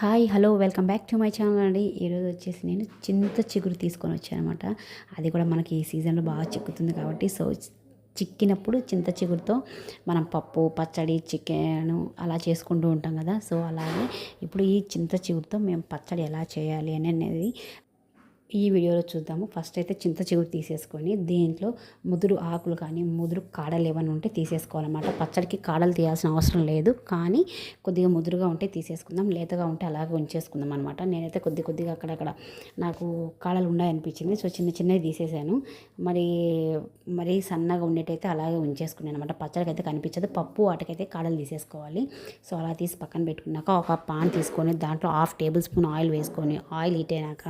Hi hello welcome back to my channel అండి. ఈరోజు వచ్చేసి నేను చింత చిగురు తీసుకొని వచ్చాను అనమాట అది కూడా మనకి ఈ సీజన్లో బాగా చిక్కుతుంది కాబట్టి సో చిక్కినప్పుడు చింత చిగురుతో మనం పప్పు పచ్చడి చికెన్ అలా చేసుకుంటూ ఉంటాం కదా. సో అలాగే ఇప్పుడు ఈ చింత చిగురుతో మేము పచ్చడి ఎలా చేయాలి అని అనేది ఈ వీడియోలో చూద్దాము. ఫస్ట్ అయితే చింత చిగురు తీసేసుకొని దీంట్లో ముదురు ఆకులు కానీ ముదురు కాడలు ఏమైనా ఉంటే తీసేసుకోవాలన్నమాట. పచ్చడికి కాడలు తీయాల్సిన అవసరం లేదు. కానీ కొద్దిగా ముదురుగా ఉంటే తీసేసుకుందాం. లేతగా ఉంటే అలాగే ఉంచేసుకుందాం అనమాట నేనైతే కొద్ది కొద్దిగా అక్కడక్కడ నాకు కాడలు ఉన్నాయనిపించింది. సో చిన్న చిన్నవి తీసేసాను. మరి మరి సన్నగా ఉండేటైతే అలాగే ఉంచేసుకున్నాను అనమాట పచ్చడికి అయితే కనిపించదు. పప్పు వాటికైతే కాడలు తీసేసుకోవాలి. సో అలా తీసి పక్కన పెట్టుకున్నాక ఒక పాన్ తీసుకొని దాంట్లో హాఫ్ టేబుల్ స్పూన్ ఆయిల్ వేసుకొని ఆయిల్ హీట్ అయినాక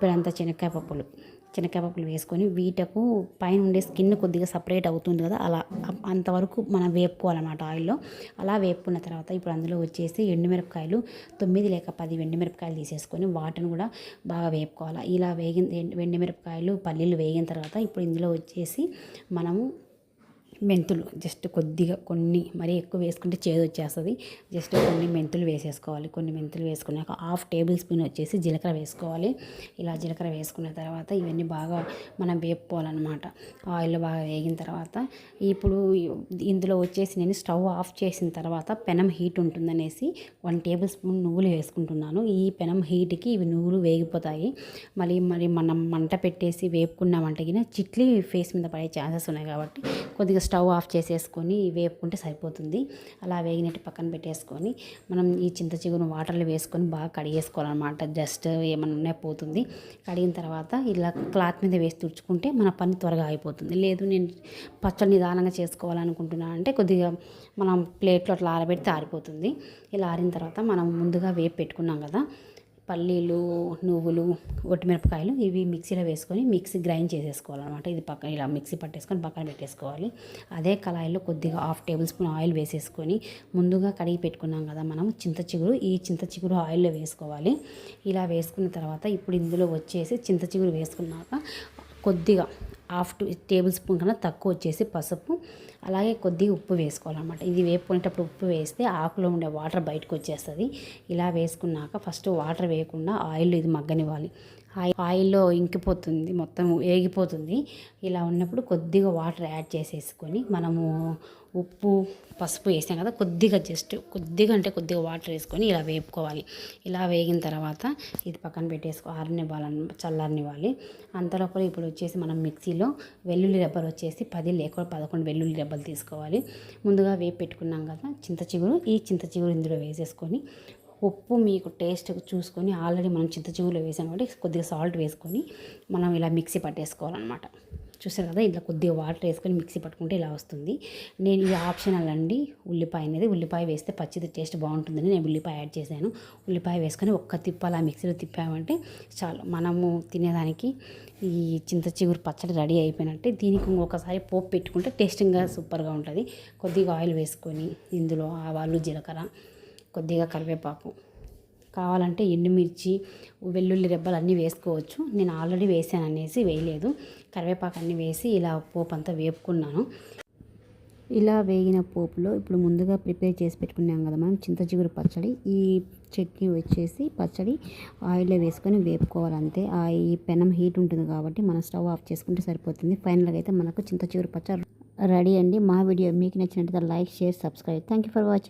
గుప్పెడంత శనక్కాయ పప్పులు. శనక్కాయ పప్పులు వేసుకొని వీటకు పైన ఉండే స్కిన్ కొద్దిగా సపరేట్ అవుతుంది కదా అలా అంతవరకు మనం వేపుకోవాలన్నమాట ఆయిల్లో. అలా వేపుకున్న తర్వాత ఇప్పుడు అందులో వచ్చేసి ఎండుమిరపకాయలు తొమ్మిది లేక పది ఎండుమిరపకాయలు తీసేసుకొని వాటిని కూడా బాగా వేపుకోవాలి. ఇలా వేగిన ఎండుమిరపకాయలు పల్లీలు వేగిన తర్వాత ఇప్పుడు ఇందులో వచ్చేసి మనము మెంతులు జస్ట్ కొద్దిగా కొన్ని మరీ ఎక్కువ వేసుకుంటే చేదు వచ్చేస్తుంది. జస్ట్ కొన్ని మెంతులు వేసేసుకోవాలి. కొన్ని మెంతులు వేసుకున్నాక హాఫ్ టేబుల్ స్పూన్ వచ్చేసి జీలకర్ర వేసుకోవాలి. ఇలా జీలకర్ర వేసుకున్న తర్వాత ఇవన్నీ బాగా మనం వేపుకోవాలన్నమాట. ఆయిల్ బాగా వేగిన తర్వాత ఇప్పుడు ఇందులో వచ్చేసి నేను స్టవ్ ఆఫ్ చేసిన తర్వాత పెనం హీట్ ఉంటుందనేసి వన్ టేబుల్ స్పూన్ నువ్వులు వేసుకుంటున్నాను. ఈ పెనం హీట్కి ఇవి నువ్వులు వేగిపోతాయి. మళ్ళీ మరి మనం మంట పెట్టేసి వేపుకున్నామంటే చిట్లి ఫేస్ మీద పడే ఛాన్సెస్ ఉన్నాయి కాబట్టి కొద్దిగా స్టవ్ ఆఫ్ చేసేసుకొని వేపుకుంటే సరిపోతుంది. అలా వేగినట్టు పక్కన పెట్టేసుకొని మనం ఈ చింత చిగురు వాటర్లో వేసుకొని బాగా కడిగేసుకోవాలన్నమాట. జస్ట్ ఏమన్నా ఉన్నాయి పోతుంది. కడిగిన తర్వాత ఇలా క్లాత్ మీద వేసి తుడుచుకుంటే మన పని త్వరగా అయిపోతుంది. లేదు నేను పచ్చడి నిదానంగా చేసుకోవాలనుకుంటున్నాను అంటే కొద్దిగా మనం ప్లేట్లో అట్లా ఆరబెడితే ఆరిపోతుంది. ఇలా ఆరిన తర్వాత మనం ముందుగా వేపు పెట్టుకున్నాం కదా పల్లీలు నువ్వులు ఒట్టిమిరపకాయలు ఇవి మిక్సీలో వేసుకొని మిక్సీ గ్రైండ్ చేసేసుకోవాలన్నమాట. ఇది పక్కన ఇలా మిక్సీ పట్టేసుకొని పక్కన పెట్టేసుకోవాలి. అదే కళాయిలో కొద్దిగా హాఫ్ టేబుల్ స్పూన్ ఆయిల్ వేసేసుకొని ముందుగా కడిగి పెట్టుకున్నాం కదా మనం చింత చిగురు. ఈ చింత చిగురు ఆయిల్లో వేసుకోవాలి. ఇలా వేసుకున్న తర్వాత ఇప్పుడు ఇందులో వచ్చేసి చింత చిగురు వేసుకున్నాక కొద్దిగా హాఫ్ టేబుల్ స్పూన్ కన్నా తక్కువ వచ్చేసి పసుపు అలాగే కొద్దిగా ఉప్పు వేసుకోవాలన్నమాట. ఇది వేపుకునేటప్పుడు ఉప్పు వేస్తే ఆకులో ఉండే వాటర్ బయటకు వచ్చేస్తుంది. ఇలా వేసుకున్నాక ఫస్ట్ వాటర్ వేయకుండా ఆయిల్ ఇది మగ్గనివ్వాలి. ఆయిల్లో ఇంకిపోతుంది మొత్తం వేగిపోతుంది ఇలా ఉన్నప్పుడు కొద్దిగా వాటర్ యాడ్ చేసేసుకొని మనము ఉప్పు పసుపు వేసాం కదా కొద్దిగా జస్ట్ కొద్దిగా అంటే కొద్దిగా వాటర్ వేసుకొని ఇలా వేపుకోవాలి. ఇలా వేగిన తర్వాత ఇది పక్కన పెట్టేసుకో ఆరనివ్వాలని చల్లారనివ్వాలి. అంతలోపల ఇప్పుడు వచ్చేసి మనం మిక్సీలో వెల్లుల్లి రెబ్బలు వచ్చేసి పది లేకుండా పదకొండు వెల్లుల్లి రెబ్బలు తీసుకోవాలి. ముందుగా వేపు పెట్టుకున్నాం కదా చింత చిగురు ఈ చింత చిగురు ఇందులో వేసేసుకొని ఉప్పు మీకు టేస్ట్ చూసుకొని ఆల్రెడీ మనం చింతచిగులో వేసాం కాబట్టి కొద్దిగా సాల్ట్ వేసుకొని మనం ఇలా మిక్సీ పట్టేసుకోవాలన్నమాట. చూసారు కదా ఇలా కొద్దిగా వాటర్ వేసుకొని మిక్సీ పట్టుకుంటే ఇలా వస్తుంది. నేను ఈ ఆప్షనల్ అండి ఉల్లిపాయ అనేది ఉల్లిపాయ వేస్తే పచ్చిది టేస్ట్ బాగుంటుందని నేను ఉల్లిపాయ యాడ్ చేశాను. ఉల్లిపాయ వేసుకొని ఒక్క తిప్ప అలా మిక్సీలో తిప్పామంటే చాలు. మనము తినేదానికి ఈ చింత చిగురు పచ్చడి రెడీ అయిపోయినట్టే దీనికి ఇంకొకసారి పోపు పెట్టుకుంటే టేస్టింగ్గా సూపర్గా ఉంటుంది. కొద్దిగా ఆయిల్ వేసుకొని ఇందులో ఆవాలు జీలకర్ర కొద్దిగా కరివేపాకు. కావాలంటే ఎండుమిర్చి వెల్లుల్లి రెబ్బలు అన్నీ వేసుకోవచ్చు. నేను ఆల్రెడీ వేసాను అనేసి వేయలేదు. కరివేపాకు అన్నీ వేసి ఇలా పోపు అంతా వేపుకున్నాను. ఇలా వేగిన పోపులో ఇప్పుడు ముందుగా ప్రిపేర్ చేసి పెట్టుకున్నాం కదా మనం చింతచిగురు పచ్చడి. ఈ చట్నీ వచ్చేసి పచ్చడి ఆయిల్లో వేసుకొని వేపుకోవాలి అంతే ఆ ఈ పెనం హీట్ ఉంటుంది కాబట్టి మనం స్టవ్ ఆఫ్ చేసుకుంటే సరిపోతుంది. ఫైనల్గా అయితే మనకు చింతచిగురు పచ్చడి రెడీ అండి. మా వీడియో మీకు నచ్చినట్టుగా like share subscribe. Thank you for watching